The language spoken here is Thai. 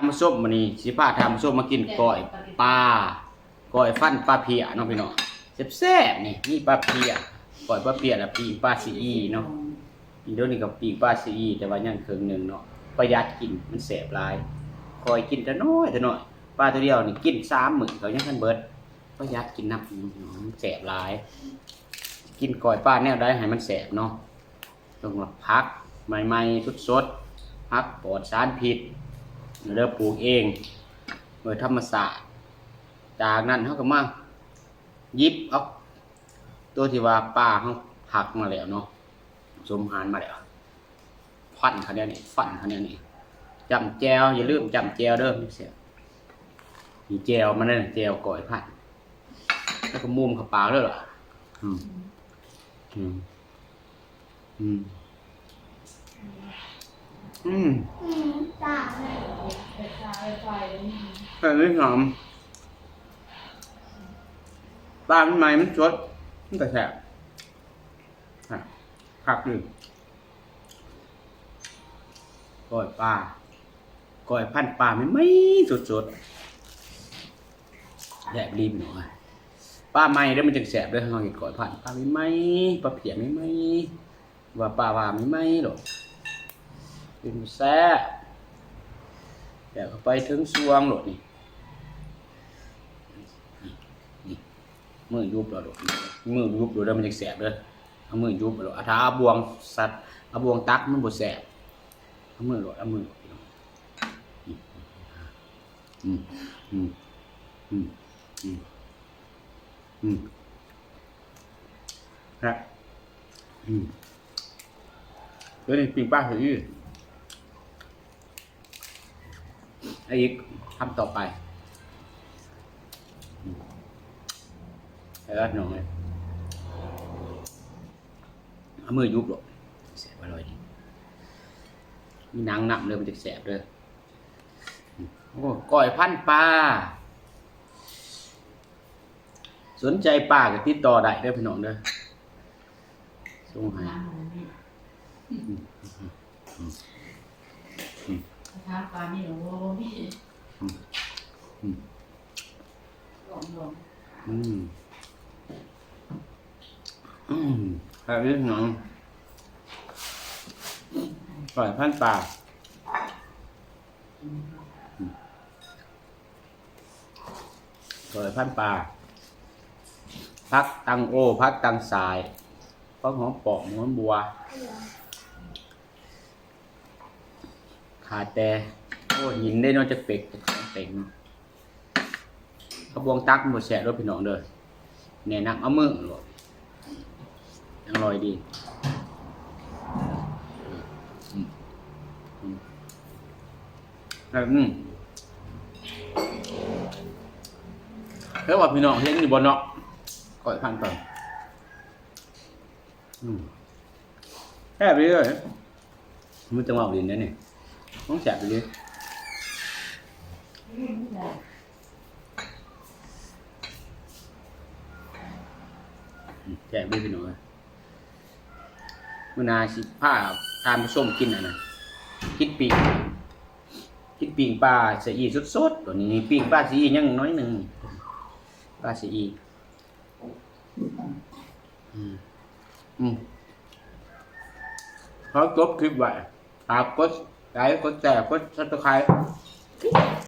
ทำส้มมานี่สิพาทำส้มมากินก้อยปลาก้อยฟันปลาเพียเนาะพี่น้องแซ่บๆนี่นี่ปลาเพียก้อยปลาเพียและปีกปลาซีอีเนาะอีเดี๋ยวนี้กับปีกปลาซีอีแต่ว่ายังครึ่งหนึงเนาะประหยัดกินมันแซ่บหลายคอยกินแต่น้อยแต่น้อยปลาตัวเดียวนี่กินสามมื้อเขายังทันเบิดประหยัดกินนับพี่น้องมันแซ่บหลาย กินก้อยปลาแนวใดให้มันแซ่บเนาะต้องว่าพักใหม่ๆสดๆพักปลอดสารพิษ เริ่มปลูกเองโดยธรรมศาสตร์ จากนั้นเขาก็มายิบเอาตัวที่ว่าป้าเขาหักมาแล้วเนาะสมหารมาแล้วฟันเขาเนี่ยนี่ฟันเขาเนี่ยนี่จำแจวอย่าลืมจำแจวเด้อนี่เสียมีแจวมาเนี่ยแจวก่อยพันแล้วก็มุมเขาปากเลยเหรออืมอืมอืม อืมอืมจ้าแค่นี้หอมปลามันใหม่มันสดมันแต่แสบอะครับดิก้อยปลาก้อยพันปลาไม่ไม่สดสดแสบรีบหน่อยปลาใหม่ได้อมันจะแสบด้วยเราเห็นก้อยพันปลาไม่ไม่ปลาเพียไม่ไม่ว่าปลาว่าไม่ไม่หรอก เป็นแซ่บเดี๋ยวไปถึงสวงโหลดนี่มือยุบเราดดมือยุบโดดแล้วมันจะแสบเลยเอามือยุบเอาเท้าเอาบวงสัตว์เอาบวงตักมันบ่แสบเอามือโดดเอามือโดดพี่น้องอืมอืมอืมอืมอืมครับอืมเดี๋ยวนี้ปิ้งปลาเฮ้ย ไอ้อีกทำต่อไปอืมแล้วหน่อยเอามือยุบหรอกแสบอร่อยดีมีนังหนับเลยมันจะแสบเลยโอ้ก้อยพันปลาสนใจปลาก็ติดต่อได้เด้อพี่น้องเด้อส่งให้ ทางปลาไม่หลงว่าไม่หลงหลงอืมอืมแบบนี้หนังก้อยพันปลาเปิดพันปลาพักตังโอ พักตังสายพักหอมปอกหอมบัว ขาแต่โอ้หินได้นอกจากเป็กจากของเต็งกระบวงตักหมดแสะรถพี่น้องเด้อแน่นักเอามือหลดอร่อยดีอืมอืมแล้วอืมแล้วว่าพี่น้องเห็นอยู่บนเนาะก่อยพันไปอืมแค่ไปเลยมันจะมาเอาดินได้เนี่ย ต้องแสบไปเลยแสบไปพี่น้อเลยมื่อนาสิผ้าทานผสมกินอะนะคิดปีกคิดปีงปลาเสียอีสดๆตัวนี้ปีงปลาสีอียังน้อยหนึ่งปลาซีอีอืมอืมขอจบคลิปไว้ฝากกด ไลค์กดแชร์กดซับสไครต์